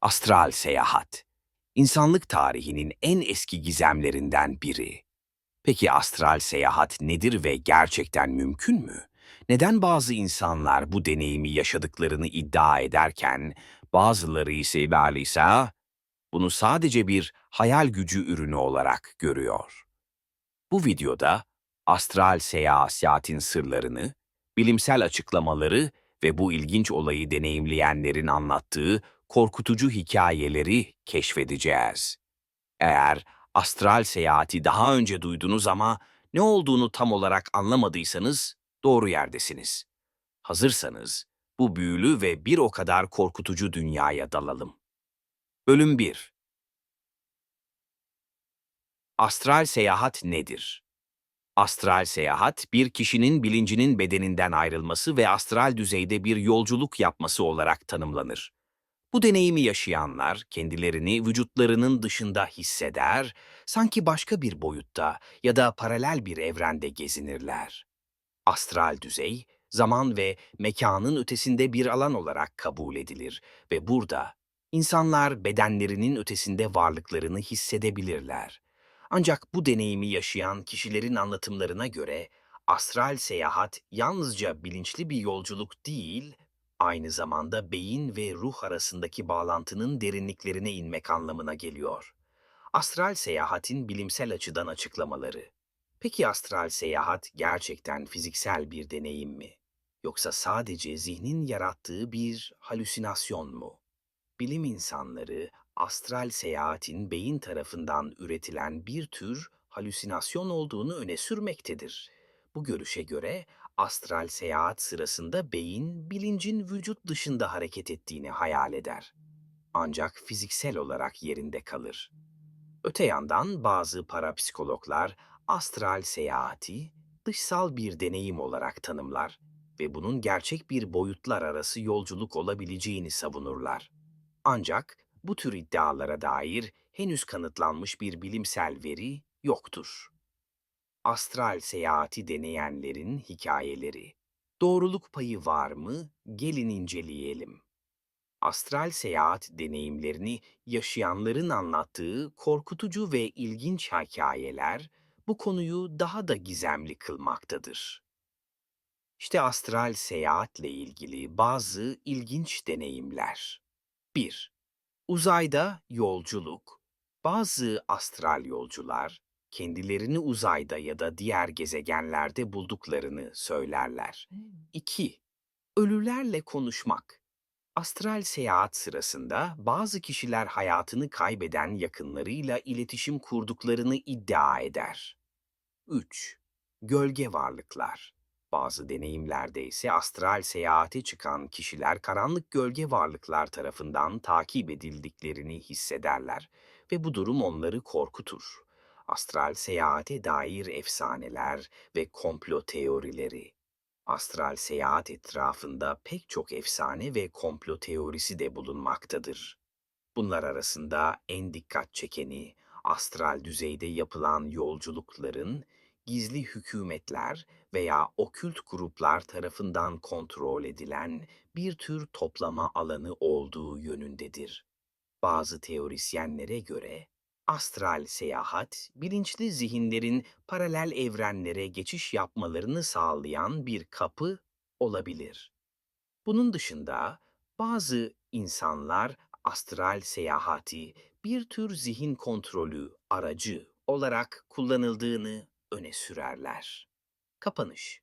Astral seyahat. İnsanlık tarihinin en eski gizemlerinden biri. Peki astral seyahat nedir ve gerçekten mümkün mü? Neden bazı insanlar bu deneyimi yaşadıklarını iddia ederken bazıları ise ise bunu sadece bir hayal gücü ürünü olarak görüyor? Bu videoda astral seyahatin sırlarını, bilimsel açıklamaları ve bu ilginç olayı deneyimleyenlerin anlattığı korkutucu hikayeleri keşfedeceğiz. Eğer astral seyahati daha önce duydunuz ama ne olduğunu tam olarak anlamadıysanız doğru yerdesiniz. Hazırsanız bu büyülü ve bir o kadar korkutucu dünyaya dalalım. Bölüm 1 Astral seyahat nedir? Astral seyahat, bir kişinin bilincinin bedeninden ayrılması ve astral düzeyde bir yolculuk yapması olarak tanımlanır. Bu deneyimi yaşayanlar kendilerini vücutlarının dışında hisseder, sanki başka bir boyutta ya da paralel bir evrende gezinirler. Astral düzey, zaman ve mekanın ötesinde bir alan olarak kabul edilir ve burada insanlar bedenlerinin ötesinde varlıklarını hissedebilirler. Ancak bu deneyimi yaşayan kişilerin anlatımlarına göre astral seyahat yalnızca bilinçli bir yolculuk değil, aynı zamanda beyin ve ruh arasındaki bağlantının derinliklerine inmek anlamına geliyor. Astral seyahatin bilimsel açıdan açıklamaları. Peki astral seyahat gerçekten fiziksel bir deneyim mi? Yoksa sadece zihnin yarattığı bir halüsinasyon mu? Bilim insanları astral seyahatin beyin tarafından üretilen bir tür halüsinasyon olduğunu öne sürmektedir. Bu görüşe göre astral seyahat sırasında beyin bilincin vücut dışında hareket ettiğini hayal eder. Ancak fiziksel olarak yerinde kalır. Öte yandan bazı parapsikologlar astral seyahati dışsal bir deneyim olarak tanımlar ve bunun gerçek bir boyutlar arası yolculuk olabileceğini savunurlar. Ancak bu tür iddialara dair henüz kanıtlanmış bir bilimsel veri yoktur. Astral seyahati deneyenlerin hikayeleri. Doğruluk payı var mı? Gelin inceleyelim. Astral seyahat deneyimlerini yaşayanların anlattığı korkutucu ve ilginç hikayeler bu konuyu daha da gizemli kılmaktadır. İşte astral seyahatle ilgili bazı ilginç deneyimler. 1. Uzayda yolculuk. Bazı astral yolcular kendilerini uzayda ya da diğer gezegenlerde bulduklarını söylerler. 2. Ölülerle konuşmak. Astral seyahat sırasında bazı kişiler hayatını kaybeden yakınlarıyla iletişim kurduklarını iddia eder. 3. Gölge varlıklar. Bazı deneyimlerde ise astral seyahate çıkan kişiler karanlık gölge varlıklar tarafından takip edildiklerini hissederler ve bu durum onları korkutur. Astral seyahate dair efsaneler ve komplo teorileri. Astral seyahat etrafında pek çok efsane ve komplo teorisi de bulunmaktadır. Bunlar arasında en dikkat çekeni astral düzeyde yapılan yolculukların gizli hükümetler veya okült gruplar tarafından kontrol edilen bir tür toplama alanı olduğu yönündedir. Bazı teorisyenlere göre astral seyahat, bilinçli zihinlerin paralel evrenlere geçiş yapmalarını sağlayan bir kapı olabilir. Bunun dışında bazı insanlar astral seyahati bir tür zihin kontrolü aracı olarak kullanıldığını öne sürerler. Kapanış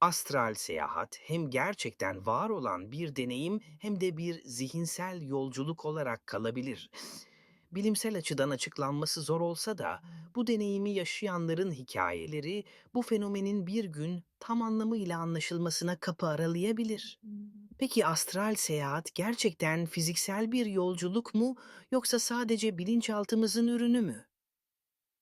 Astral seyahat hem gerçekten var olan bir deneyim hem de bir zihinsel yolculuk olarak kalabilir. Bilimsel açıdan açıklanması zor olsa da bu deneyimi yaşayanların hikayeleri bu fenomenin bir gün tam anlamıyla anlaşılmasına kapı aralayabilir. Peki astral seyahat gerçekten fiziksel bir yolculuk mu yoksa sadece bilinçaltımızın ürünü mü?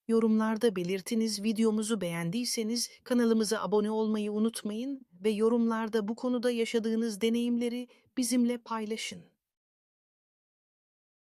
Yorumlarda belirtiniz, videomuzu beğendiyseniz kanalımıza abone olmayı unutmayın ve yorumlarda bu konuda yaşadığınız deneyimleri bizimle paylaşın.